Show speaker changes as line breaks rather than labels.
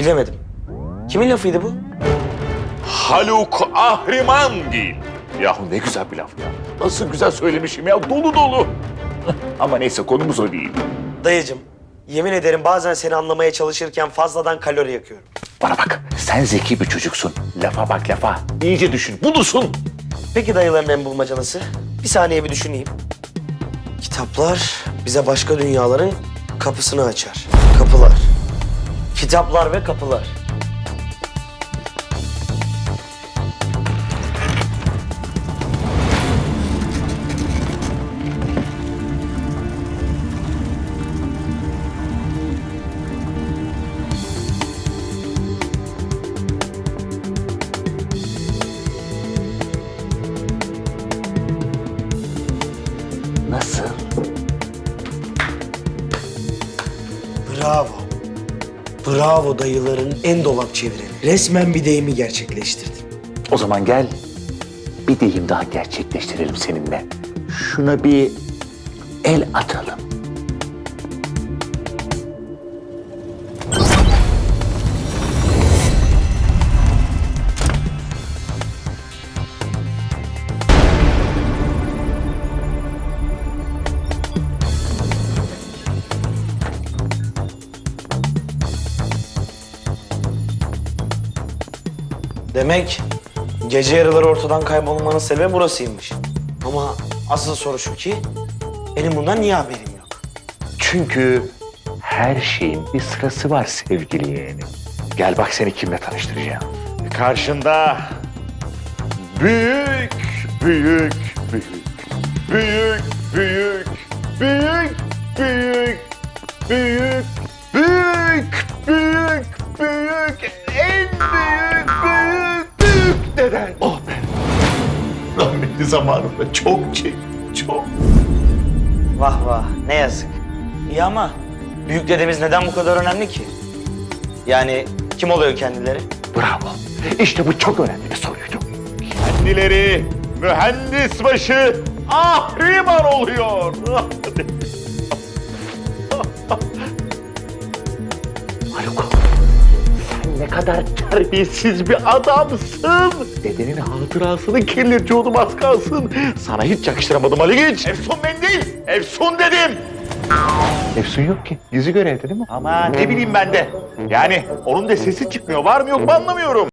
Bilemedim. Kimin lafıydı bu?
Haluk Ahrimangil. Yahu ne güzel bir laf ya. Nasıl güzel söylemişim ya. Dolu dolu. Ama neyse konumuz o değil.
Dayıcım, yemin ederim bazen seni anlamaya çalışırken fazladan kalori yakıyorum.
Bana bak sen zeki bir çocuksun. Lafa bak lafa. İyice düşün. Bunusun.
Peki dayıların en bulmacalısı? Bir saniye bir düşüneyim. Kitaplar bize başka dünyaların kapısını açar. Kapılar. Kitaplar ve kapılar.
Nasıl?
Bravo. Bravo dayıların en dolap çevireni. Resmen bir deyimi gerçekleştirdin.
O zaman gel bir deyim daha gerçekleştirelim seninle. Şuna bir el atalım.
Demek gece yarıları ortadan kaybolmanın sebebi burasıymış. Ama asıl soru şu ki, benim bundan niye haberim yok?
Çünkü her şeyin bir sırası var sevgili yeğenim. Gel bak seni kimle tanıştıracağım. Karşında büyük, büyük, büyük, büyük, büyük, büyük, büyük, büyük, Rahmetli zamanında çok çektim, çok.
Vah vah, ne yazık. İyi ama büyük dedemiz neden bu kadar önemli ki? Yani kim oluyor kendileri?
Bravo. İşte bu çok önemli bir soruydu. Kendileri mühendis başı ahriman oluyor. Ne kadar terbiyesiz bir adamsın. Dedenin hatırasını kirletiyordum az kalsın. Sana hiç yakıştıramadım Ali Genç. Efsun mendil, Efsun dedim. Efsun yok ki. Yüzü görevde değil mi? Ama ne bileyim ben de. Yani onun da sesi çıkmıyor. Var mı yok mu anlamıyorum.